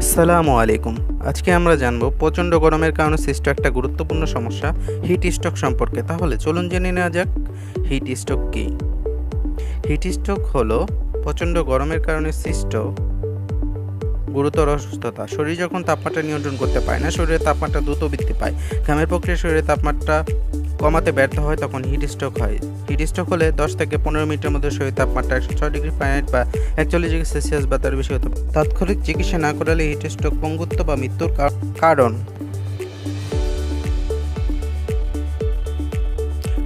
আসসালামু আলাইকুম। আজকে আমরা জানব প্রচণ্ড গরমের কারণে সৃষ্ট একটা গুরুত্বপূর্ণ সমস্যা হিট স্ট্রোক সম্পর্কে। তাহলে চলুন জেনে নেওয়া যাক হিট স্ট্রোক কী? হিট স্ট্রোক হলো প্রচণ্ড গরমের কারণে সৃষ্ট গুরুতর অসুস্থতা। শরীর যখন তাপমাত্রা নিয়ন্ত্রণ করতে পারে না, শরীরের তাপমাত্রা দ্রুত বৃদ্ধি পায়। ঘামের প্রক্রিয়া শরীরের তাপমাত্রা কমাতে ব্যর্থ হয়, তখন হিট স্ট্রোক হয়। হিট স্ট্রোক হলে দশ থেকে পনেরো মিনিটের মধ্যে শরীর তাপমাত্রা একশো ছয় ডিগ্রি ফারেনহাইট বা একচল্লিশ ডিগ্রি সেলসিয়াস বা তার বেশি হতে তাৎক্ষণিক চিকিৎসা না করালে হিট স্ট্রোক পঙ্গুত্ব বা মৃত্যুর কারণ।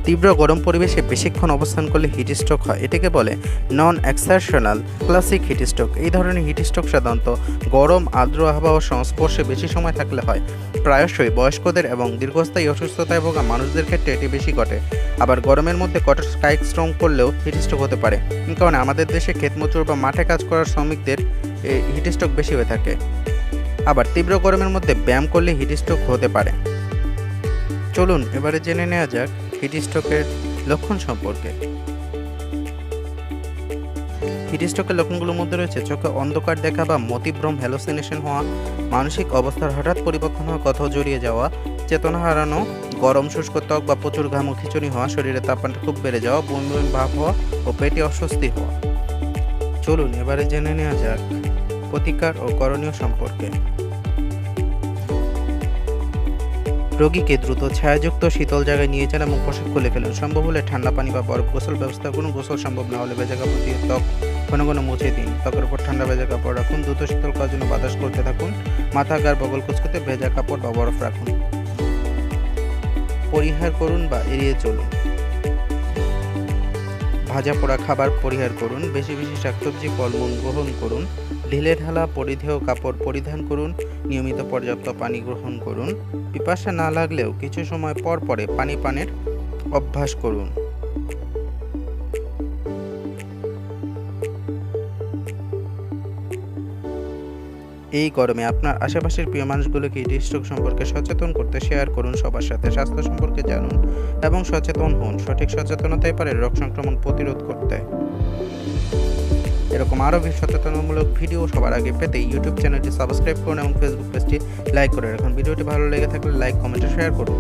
তীব্র গরম পরিবেশে বেশিক্ষণ অবস্থান করলে হিট স্ট্রোক হয়। এটাকে বলে non exertional classic heat stroke এই ধরনের হিট স্ট্রোক সাধারণত গরম, আর্দ্র আবহাওয়ার সংস্পর্শে বেশি সময় থাকলে হয়। প্রায়শই বয়স্কদের এবং দীর্ঘস্থায়ী অসুস্থতায় ভোগা মানুষদের ক্ষেত্রে এটি বেশি ঘটে। আবার গরমের মধ্যে কঠোর কায়িক শ্রম করলেও হিট স্ট্রোক হতে পারে। কারণ আমাদের দেশে ক্ষেতমজুর বা মাঠে কাজ করার শ্রমিকদের হিট স্ট্রোক বেশি হয়ে থাকে। আবার তীব্র গরমের মধ্যে ব্যায়াম করলে হিট স্ট্রোক হতে পারে। চলুন, এবারে জেনে নেওয়া যাক হিট স্ট্রোকের লক্ষণ সম্পর্কে। হিট স্ট্রোকের লক্ষণগুলোর মধ্যে রয়েছে চোখে অন্ধকার দেখা বা মতিভ্রম হ্যালোসিনেশন হওয়া, মানসিক অবস্থার হঠাৎ পরিবর্তন হওয়া, কোথাও জড়িয়ে যাওয়া, চেতনা হারানো, গরম শুষ্ক ত্বক বা প্রচুর ঘাম ও খিচুনি হওয়া, শরীরে তাপমাত্রা খুব বেড়ে যাওয়া বমি বমি ভাব হওয়া ও পেটে অস্বস্তি হওয়া। চলুন, এবারে জেনে নেওয়া যাক প্রতিকার ও করণীয় সম্পর্কে। রোগীকে দ্রুত ছায়াযুক্ত শীতল জায়গায় নিয়ে যান এবং পোশাক খুলে ফেলুন। সম্ভব হলে ঠান্ডা পানি বা বরফ গোসল ব্যবস্থা করুন। গোসল সম্ভব না হলে ভেজা কাপড় দিয়ে ত্বক ঘন ঘন মুছে দিন। ত্বকের উপর ঠান্ডা ভেজা কাপড় রাখুন। দ্রুত শীতল করার জন্য বাতাস করতে থাকুন। মাথা গার বগল কুচকুতে ভেজা কাপড় বা বরফ রাখুন। পরিহার করুন বা এড়িয়ে চলুন। ভাজা পোড়া খাবার পরিহার করুন। বেশি বেশি শাকসবজি, ফলমূল গ্রহণ করুন। ঢিলে ঢালা পরিধেয় কাপড় পরিধান করুন, নিয়মিত পর্যাপ্ত পানি গ্রহণ করুন। পিপাসা না লাগলেও কিছু সময় পর পরে পানি পানের অভ্যাস করুন। এই গরমে আপনার আশেপাশের প্রিয় মানুষগুলোকে হিট স্ট্রোক সম্পর্কে সচেতন করতে শেয়ার করুন, সবার সাথে স্বাস্থ্য সম্পর্কে জানুন এবং সচেতন হন। সঠিক সচেতনতাই পারে রোগ সংক্রমণ প্রতিরোধ করতে। এরকম আরও সচেতনমূলক ভিডিও সবার আগে পেতে ইউটিউব চ্যানেলটি সাবস্ক্রাইব করুন এবং ফেসবুক পেজটি লাইক করে রাখুন। ভিডিওটি ভালো লেগে থাকলে লাইক, কমেন্ট, শেয়ার করুন।